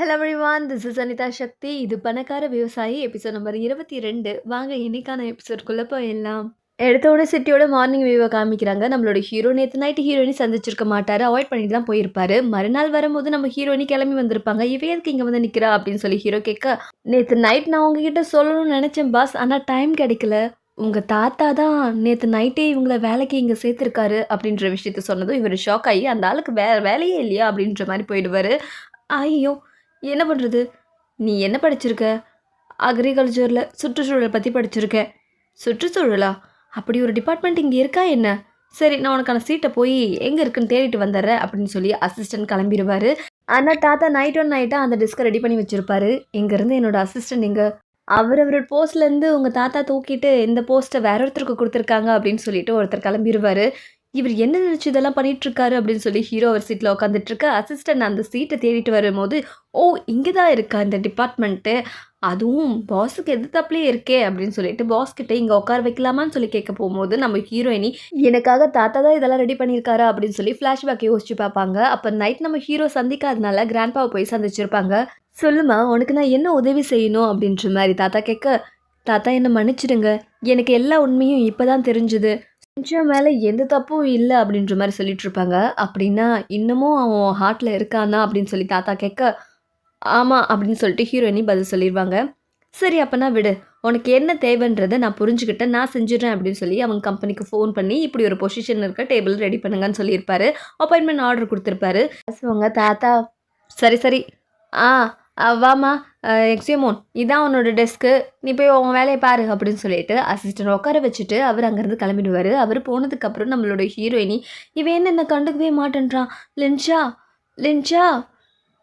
Hello everyone this is Anitha Shakti இது பணக்கார விவசாயி எபிசோட் நம்பர் இருபத்தி ரெண்டு. வாங்க இன்னைக்கான எபிசோட்குள்ளே போயிடலாம். எடுத்த உடனே சிட்டியோட மார்னிங் வியூவை காமிக்கிறாங்க. நம்மளோட ஹீரோ நேற்று நைட்டு ஹீரோயினி சந்திச்சிருக்க மாட்டார். அவாய்ட் பண்ணிட்டு தான் போயிருப்பாரு. மறுநாள் வரும்போது நம்ம ஹீரோயினி கிளம்பி வந்திருப்பாங்க. இவ எதுக்கு இங்கே வந்து நிற்கிறா அப்படின்னு சொல்லி ஹீரோ கேட்க நேற்று நைட் நான் உங்ககிட்ட சொல்லணும்னு நினச்சேன் பாஸ் ஆனால் டைம் கிடைக்கல. உங்கள் தாத்தா தான் நேற்று நைட்டே இவங்கள வேலைக்கு இங்கே சேர்த்துருக்காரு. அப்படின்ற விஷயத்த சொன்னதும் இவர் ஷாக் ஆகி அந்த ஆளுக்கு வே வேலையே இல்லையா? அப்படின்ற மாதிரி போயிடுவார். ஐயோ என்ன பண்ணுறது நீ என்ன படிச்சிருக்க? அக்ரிகல்ச்சரில் சுற்றுச்சூழலை பற்றி படிச்சிருக்க. சுற்றுச்சூழலா? அப்படி ஒரு டிபார்ட்மெண்ட் இங்கே இருக்கா என்ன? சரி நான் உனக்கான சீட்டை போய் எங்கே இருக்குன்னு தேடிட்டு வந்துடுறேன் அப்படின்னு சொல்லி அசிஸ்டன்ட் கிளம்பிடுவார். ஆனால் தாத்தா நைட் ஒன் நைட்டாக அந்த டிஸ்கை ரெடி பண்ணி வச்சுருப்பாரு. இங்கேருந்து என்னோட அசிஸ்டன்ட் இங்கே அவர் அவர் போஸ்ட்லேருந்து உங்கள் தாத்தா தூக்கிட்டு இந்த போஸ்ட்டை வேற ஒருத்தருக்கு கொடுத்துருக்காங்க அப்படின்னு சொல்லிட்டு ஒருத்தர் கிளம்பிடுவார். இவர் என்ன நினச்சி இதெல்லாம் பண்ணிட்டு இருக்காரு அப்படின்னு சொல்லி ஹீரோ அவர் சீட்டில் உட்காந்துட்டு இருக்க அசிஸ்டன்ட் அந்த சீட்டை தேடிட்டு வரும்போது ஓ இங்கே தான் இருக்கா இந்த டிபார்ட்மெண்ட்டு அதுவும் பாஸுக்கு எது தப்புலேயே இருக்கே அப்படின்னு சொல்லிட்டு பாஸ் கிட்ட இங்கே உட்கார வைக்கலாமான்னு சொல்லி கேட்க போகும்போது நம்ம ஹீரோயினி எனக்காக தாத்தா தான் இதெல்லாம் ரெடி பண்ணியிருக்காரா? அப்படின்னு சொல்லி ஃப்ளாஷ்பேக் யோசிச்சு பார்ப்பாங்க. அப்போ நைட் நம்ம ஹீரோ சந்திக்காதனால கிராண்ட்பாவை போய் சந்திச்சிருப்பாங்க. சொல்லுமா உனக்கு நான் என்ன உதவி செய்யணும்? அப்படின்ற மாதிரி தாத்தா கேட்க தாத்தா என்னை மன்னிச்சிடுங்க. எனக்கு எல்லா உண்மையும் இப்போ தான் தெரிஞ்சுது. கொஞ்சம் மேலே எந்த தப்பும் இல்லை அப்படின்ற மாதிரி சொல்லிட்டு இருப்பாங்க அப்படின்னா இன்னமும் அவன் ஹார்ட்டில் இருக்கானா அப்படின்னு சொல்லி தாத்தா கேட்க ஆமாம் அப்படின்னு சொல்லிட்டு ஹீரோயினி பதில் சொல்லிடுவாங்க. சரி அப்போனா விடு. உனக்கு என்ன தேவைன்றதை நான் புரிஞ்சுக்கிட்டேன் நான் செஞ்சிடறேன் அப்படின்னு சொல்லி அவங்க கம்பெனிக்கு ஃபோன் பண்ணி இப்படி ஒரு பொசிஷன் இருக்க டேபிள் ரெடி பண்ணுங்கன்னு சொல்லியிருப்பாரு. அப்பாயின்மெண்ட் ஆர்டர் கொடுத்துருப்பாரு. அவங்க தாத்தா. சரி சரி. ஆ வாமா வாம்மா. எக்ஸியமோன் இதான் உன்னோட டெஸ்க்கு நீ போய் உன் வேலையை பாரு அப்படின்னு சொல்லிட்டு அசிஸ்டன்ட் உட்கார வச்சுட்டு அவர் அங்கேருந்து கிளம்பிடுவார். அவர் போனதுக்கப்புறம் நம்மளோட ஹீரோயினி இவன் என்ன என்ன கண்டுக்கவே மாட்டேன்றான். லின்ஷா லின்ஷா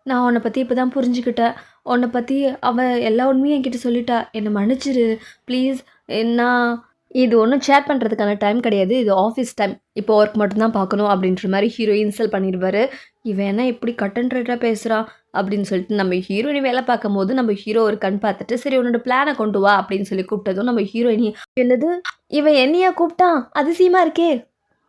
நான் உன்னை பற்றி இப்போ தான் புரிஞ்சுக்கிட்டேன். உன்னை பற்றி அவள் எல்லா உண்மையும் என்கிட்ட சொல்லிட்டா. என்னை மன்னிச்சிரு. ப்ளீஸ் நான் இது ஒன்றும் ஷேர் பண்ணுறதுக்கான டைம் கிடையாது. இது ஆஃபீஸ் டைம் இப்போ ஒர்க் மட்டும்தான் பார்க்கணும் அப்படின்ற மாதிரி ஹீரோ இன்சல் பண்ணிடுவார். இவன் என்ன இப்படி கட்டன் ரைட்டாக பேசுகிறான் அப்படின்னு சொல்லிட்டு நம்ம ஹீரோயினி வேலை பார்க்கும்போது நம்ம ஹீரோ ஒரு கண் பார்த்துட்டு சரி உன்னோட பிளானை கொண்டு வா அப்படின்னு சொல்லி கூப்பிட்டதும் நம்ம ஹீரோயினி என்னது? இவன் என்னையா கூப்பிட்டான்? அதிசயமாக இருக்கே.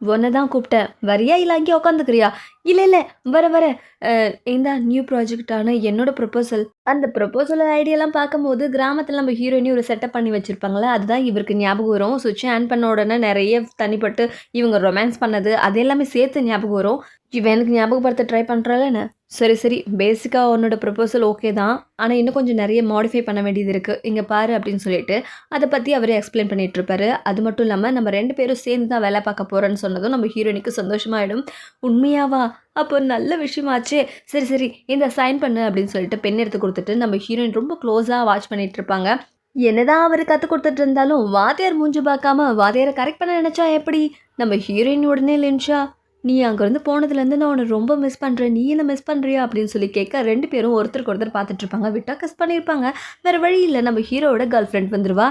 உன்னை தான் கூப்பிட்டேன். வரியா இல்லை அங்கேயே உட்காந்துக்கிறியா இல்லை இல்லை. வர வர. அஹ், இந்த நியூ ப்ராஜெக்டான என்னோட ப்ரொபோசல் அந்த ப்ரொப்போசல் ஐடியாலாம் பார்க்கும்போது கிராமத்தில் நம்ம ஹீரோயினி ஒரு செட்டப் பண்ணி வச்சுருப்பாங்களே அதுதான் இவருக்கு ஞாபகம் வரும். சுவிட்ச் ஆன் பண்ண உடனே நிறைய தனிப்பட்டு இவங்க ரொமான்ஸ் பண்ணது அது எல்லாமே சேர்த்து ஞாபகம் வரும். இவன் எனக்கு ஞாபகப்படுத்த ட்ரை பண்ணுறாள் என்ன? சரி சரி. பேசிக்காக உன்னோட ப்ரப்போசல் ஓகே தான். ஆனால் இன்னும் கொஞ்சம் நிறைய மாடிஃபை பண்ண வேண்டியது இருக்குது இங்கே பாரு அப்படின்னு சொல்லிட்டு அதை பற்றி அவரே எக்ஸ்பிளைன் பண்ணிகிட்ருப்பாரு அது மட்டும் இல்லாமல் நம்ம ரெண்டு பேரும் சேர்ந்து தான் வேலை பார்க்க போகிறோன்னு சொன்னதும் நம்ம ஹீரோயினுக்கு சந்தோஷமாயிடும். உண்மையாவா? அப்போ நல்ல விஷயமாச்சே. சரி சரி. இந்த சைன் பண்ணு அப்படின்னு சொல்லிட்டு பெண் எடுத்து கொடுத்துட்டு நம்ம ஹீரோயின் ரொம்ப க்ளோஸாக வாட்ச் பண்ணிகிட்டு இருப்பாங்க என்னதான் அவர் கற்றுக் கொடுத்துட்டு இருந்தாலும் வாத்தியார் மூஞ்சி பார்க்காம வாத்தியாரை கரெக்ட் பண்ண நினச்சா எப்படி? நம்ம ஹீரோயின் உடனே லின்ஷா நீ அங்கேருந்து போனதுலேருந்து நான் உன்னை ரொம்ப மிஸ் பண்ணுறேன் நீ என்ன மிஸ் பண்ணுறியா அப்படின்னு சொல்லி கேட்க ரெண்டு பேரும் ஒருத்தருக்கு ஒருத்தர் பார்த்துட்ருப்பாங்க விட்டா கஸ் பண்ணியிருப்பாங்க. வேறு வழி இல்லை. நம்ம ஹீரோவோட கேர்ள் ஃப்ரெண்ட் வந்துடுவா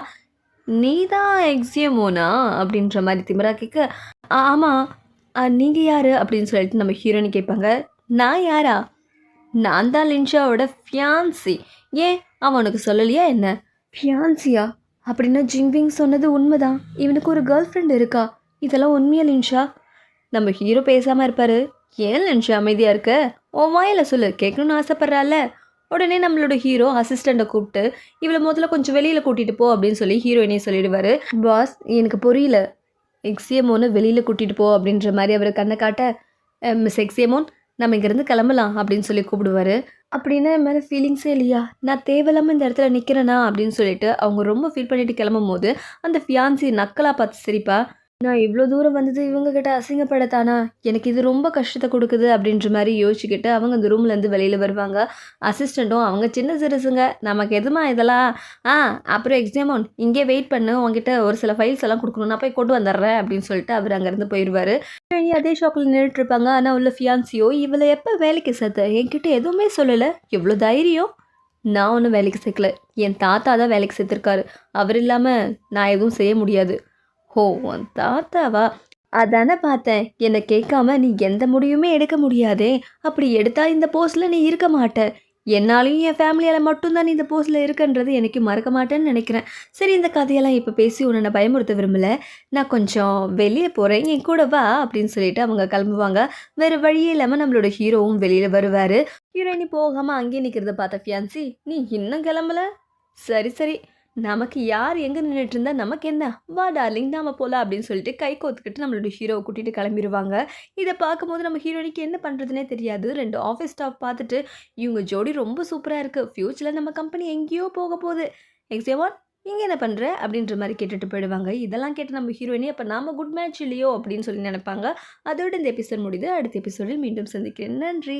நீ தான் எக்ஸியமோனா அப்படின்ற மாதிரி திமிரா கேட்க ஆமாம் நீங்கள் யார்? அப்படின்னு சொல்லிட்டு நம்ம ஹீரோன்னு கேட்பாங்க. நான் யாரா? நான் தான் லின்ஷாவோட ஃபியான்சி ஏன்? அவன் உனக்கு சொல்லலையா என்ன? ஃபியான்சியா அப்படின்னா ஜிங்விங் சொன்னது உண்மைதான். இவனுக்கு ஒரு கேர்ள் ஃப்ரெண்ட் இருக்கா? இதெல்லாம் உண்மையா லின்ஷா? நம்ம ஹீரோ பேசாமல் இருப்பார். ஏன் நினச்சி அமைதியாக இருக்க? உன் வாயில் சொல்லு கேட்கணும்னு ஆசைப்பட்றால உடனே நம்மளோட ஹீரோ அசிஸ்டண்ட்டை கூப்பிட்டு இவளை முதல்ல கொஞ்சம் வெளியில் கூட்டிகிட்டு போ அப்படின்னு சொல்லி ஹீரோயினே சொல்லிடுவார். பாஸ் எனக்கு புரியல. எக்ஸியமோன்னு வெளியில் கூட்டிகிட்டு போ அப்படின்ற மாதிரி அவர் கண்ணை காட்ட மிஸ் எக்ஸியமோன் நம்ம இங்கேருந்து கிளம்பலாம் அப்படின்னு சொல்லி கூப்பிடுவாரு. அப்படின்னா என் மேலே ஃபீலிங்ஸே இல்லையா? நான் தேவையில்லாமல் இந்த இடத்துல நிற்கிறேனா அப்படின்னு சொல்லிட்டு அவங்க ரொம்ப ஃபீல் பண்ணிட்டு கிளம்பும் போது அந்த ஃபியான்சி நக்கலாக பார்த்து சிரிப்பா நான் இவ்வளோ தூரம் வந்தது இவங்க கிட்ட அசிங்கப்படத்தானா? எனக்கு இது ரொம்ப கஷ்டத்தை கொடுக்குது அப்படின்ற மாதிரி யோசிச்சுக்கிட்டு அவங்க அந்த ரூம்லேருந்து வெளியில் வருவாங்க. அசிஸ்டண்ட்டும் அவங்க சின்ன சிறுசுங்க. நமக்கு எதுமா இதெல்லாம்? ஆ அப்புறம் எக்ஸாமோன் இங்கே வெயிட் பண்ணு. உங்ககிட்ட ஒரு சில ஃபைல்ஸ் எல்லாம் கொடுக்கணும். நான் போய் கொண்டு வந்துடுறேன் அப்படின்னு சொல்லிட்டு அவர் அங்கேருந்து போயிடுவார். அதே ஷாப்பில் நின்றுட்டு இருப்பாங்க. ஆனால் உள்ள ஃபியான்சியோ இவளை எப்போ வேலைக்கு சேர்த்த? என்கிட்ட எதுவுமே சொல்லலை. எவ்வளோ தைரியம்? நான் ஒன்றும் வேலைக்கு சேர்க்கல. என் தாத்தா தான் வேலைக்கு சேர்த்துருக்காரு. அவர் இல்லாமல் நான் எதுவும் செய்ய முடியாது. ஓ உன் தாத்தாவா? அதானே பார்த்தேன். என்னை கேட்காம நீ எந்த முடிவுமே எடுக்க முடியாதே. அப்படி எடுத்தா இந்த போஸ்டில் நீ இருக்க மாட்ட. என்னாலையும் என் ஃபேமிலியால் மட்டும்தான் நீ இந்த போஸ்டில் இருக்கன்றது எனக்கு மறக்க மாட்டேன்னு நினைக்கிறேன். சரி இந்த கதையெல்லாம் இப்போ பேசி உன்னை நான் பயமுறுத்த விரும்பல. நான் கொஞ்சம் வெளியே போகிறேன் என் கூட வா அப்படின்னு சொல்லிட்டு அவங்க கிளம்புவாங்க. வேறு வழியே இல்லாமல் நம்மளோட ஹீரோவும் வெளியில் வருவார். ஹீரோயினி போகாமல் அங்கேயே நிற்கிறத பார்த்த ஃபியான்சி நீ இன்னும் கிளம்பல? சரி சரி. நமக்கு யார் எங்கே நின்றுட்டு இருந்தா நமக்கு என்ன? வா டார்லிங் நாம போகலாம் அப்படின்னு சொல்லிட்டு கை கோத்துக்கிட்டு நம்மளோட ஹீரோவை கூட்டிகிட்டு கிளம்பிடுவாங்க இதை பார்க்கும்போது நம்ம ஹீரோனிக்கு என்ன பண்ணுறதுனே தெரியாது. ரெண்டு ஆஃபீஸ் ஸ்டாஃப் பார்த்துட்டு இவங்க ஜோடி ரொம்ப சூப்பராக இருக்குது ஃப்யூச்சரில் நம்ம கம்பெனி எங்கேயோ போக போகுது. எக்ஸேவான் இங்கே என்ன பண்ணுற அப்படின்ற மாதிரி கேட்டுட்டு போயிடுவாங்க. இதெல்லாம் கேட்டு நம்ம ஹீரோயினி அப்போ நாம குட் மேட்ச் இல்லையோ? அப்படின்னு சொல்லி நினைப்பாங்க. அதோட இந்த எபிசோட் முடியுது அடுத்த எபிசோடில் மீண்டும் சந்திக்கிறேன். நன்றி.